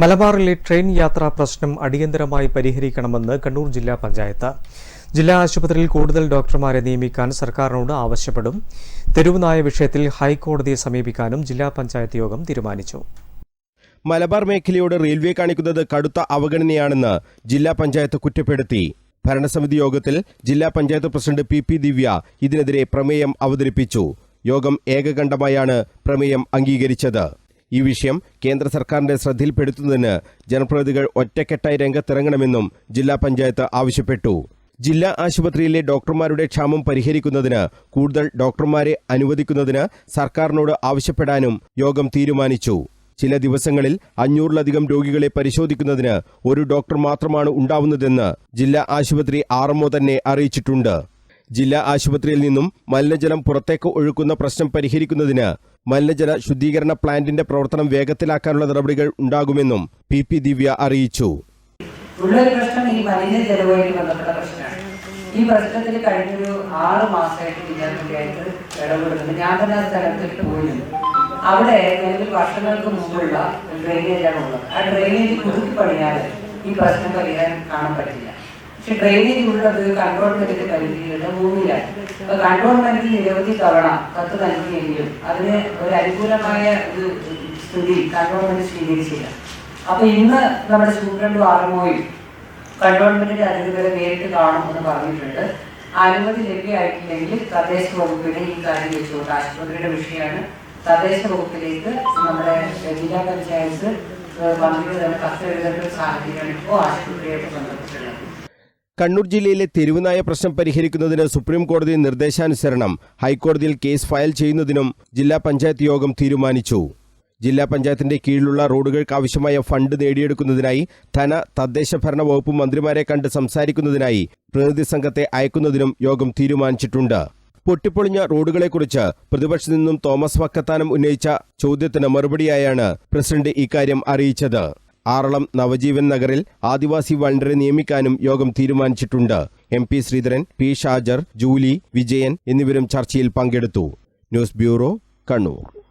മലബാറിലെ ട്രെയിൻ യാത്രാ പ്രശ്നം അടിയന്തരമായി പരിഹരിക്കണമെന്ന് കണ്ണൂർ ജില്ലാ പഞ്ചായത്ത്. ജില്ലാ ആശുപത്രിയിൽ കൂടുതൽ ഡോക്ടർമാരെ നിയമിക്കാൻ സർക്കാരിനോട് ആവശ്യപ്പെടും. തെരുവുനായ വിഷയത്തിൽ ഹൈക്കോടതിയെ സമീപിക്കാനും ജില്ലാ പഞ്ചായത്ത് യോഗം തീരുമാനിച്ചു. മലബാർ മേഖലയോട് റെയിൽവേ കാണിക്കുന്നത് കടുത്ത അവഗണനയാണെന്ന് ജില്ലാ പഞ്ചായത്ത് കുറ്റപ്പെടുത്തി. ഭരണസമിതി യോഗത്തിൽ ജില്ലാ panchayat president P P Divya ഇതിനെതിരെ പ്രമേയം അവതരിപ്പിച്ചു. യോഗം ഏകകണ്ഠമായാണ് പ്രമേയം അംഗീകരിച്ചത്. ഈ വിഷയം കേന്ദ്ര സർക്കാരിന്റെ ശ്രദ്ധയിൽപ്പെടുത്തുന്നതിന് ജനപ്രതിനിധികൾ ഒറ്റക്കെട്ടായി രംഗത്തിറങ്ങണമെന്നും ജില്ലാ പഞ്ചായത്ത് ആവശ്യപ്പെട്ടു. ജില്ലാ ആശുപത്രിയിലെ ഡോക്ടർമാരുടെ ക്ഷാമം പരിഹരിക്കുന്നതിന് കൂടുതൽ ഡോക്ടർമാരെ അനുവദിക്കുന്നതിന് സർക്കാരിനോട് ആവശ്യപ്പെടാനും യോഗം തീരുമാനിച്ചു. ചില ദിവസങ്ങളിൽ അഞ്ഞൂറിലധികം രോഗികളെ പരിശോധിക്കുന്നതിന് ഒരു ഡോക്ടർ മാത്രമാണ് ഉണ്ടാവുന്നതെന്ന് ജില്ലാ ആശുപത്രി ആർഎംഒ തന്നെ അറിയിച്ചിട്ടുണ്ട്. ജില്ലാ ആശുപത്രിയിൽ നിന്നും മലിനജലം പുറത്തേക്ക് ഒഴുക്കുന്ന പ്രശ്നം പരിഹരിക്കുന്നതിന് മലിനജല ശുദ്ധീകരണ പ്ലാന്റിന്റെ പ്രവർത്തനം വേഗത്തിലാക്കാനുള്ള നടപടികൾ ഉണ്ടാകുമെന്നും പി പി ദിവ്യ അറിയിച്ചു. ഈ പ്രശ്നത്തിൽ കഴിഞ്ഞൊരു ആറ് മാസമായിട്ട് വിദ്യാർത്ഥിയായിട്ട് ഇടപെടുന്നുണ്ട്. ഞാൻ തന്നെ ആ സ്ഥലത്തേക്ക് പോയിരുന്നു അവിടെ നിലവിൽ വർഷങ്ങൾക്ക് മുമ്പുള്ള ഡ്രെയിനേജാണ് ഉള്ളത്. ആ ഡ്രെയിനേജ് പുതുക്കി പണിയാതെ ഈ പ്രശ്നം പരിഹാരം കാണാൻ പറ്റില്ല. പക്ഷെ ഡ്രെയിനേജ് ഉള്ളത് കൺട്രോൾമെന്റിന്റെ പരിധിയിലുള്ള ഭൂമിയിലാണ് അപ്പൊ കൺട്രോൾമെന്റിൽ നിരവധി തവണ കത്ത് നൽകിയെങ്കിലും അതിന് ഒരു അനുകൂലമായ ഒരു സ്ഥിതി കൺട്രോൾമെന്റ് സ്വീകരിച്ചില്ല. അപ്പൊ ഇന്ന് നമ്മുടെ സൂപ്രണ്ടും ആർമോയും കൺട്രോൾമെന്റിന്റെ അധികൃതരെ നേരിട്ട് കാണും എന്ന് പറഞ്ഞിട്ടുണ്ട്. അനുമതി ലഭ്യമായിട്ടില്ലെങ്കിൽ തദ്ദേശ വകുപ്പിനെ ഈ കാര്യം വെച്ചുകൊണ്ട് ആശുപത്രിയുടെ വിഷയമാണ്. തദ്ദേശ വകുപ്പിലേക്ക് നമ്മുടെ ജില്ലാ പഞ്ചായത്ത് മന്ത്രിയുടെ തന്നെ കത്ത് എഴുതേണ്ട സാഹചര്യമാണ് ഇപ്പോൾ ആശുപത്രിയായിട്ട് ബന്ധപ്പെട്ടുള്ളത് കണ്ണൂർ ജില്ലയിലെ തെരുവുനായ പ്രശ്നം പരിഹരിക്കുന്നതിന് സുപ്രീം കോടതി നിർദ്ദേശാനുസരണം ഹൈക്കോടതിയിൽ കേസ് ഫയൽ ചെയ്യുന്നതിനും ജില്ലാ പഞ്ചായത്ത് യോഗം തീരുമാനിച്ചു. ജില്ലാ പഞ്ചായത്തിന്റെ കീഴിലുള്ള റോഡുകൾക്ക് ആവശ്യമായ ഫണ്ട് നേടിയെടുക്കുന്നതിനായി ധന തദ്ദേശ ഭരണ വകുപ്പ് മന്ത്രിമാരെ കണ്ട് സംസാരിക്കുന്നതിനായി പ്രതിനിധി സംഘത്തെ അയക്കുന്നതിനും യോഗം തീരുമാനിച്ചിട്ടുണ്ട്. പൊട്ടിപ്പൊളിഞ്ഞ റോഡുകളെക്കുറിച്ച് പ്രതിപക്ഷത്തു നിന്നും തോമസ് വക്കത്താനം ഉന്നയിച്ച ചോദ്യത്തിന് മറുപടിയായാണ് പ്രസിഡന്റ് ഇക്കാര്യം അറിയിച്ചത്. ആറളം നവജീവൻ നഗറിൽ ആദിവാസി വണ്ടറെ നിയമിക്കാനും യോഗം തീരുമാനിച്ചിട്ടുണ്ട്. M P Sreedharan P Shajar Julie Vijayan എന്നിവരും ചർച്ചയിൽ പങ്കെടുത്തു. News bureau Kannur.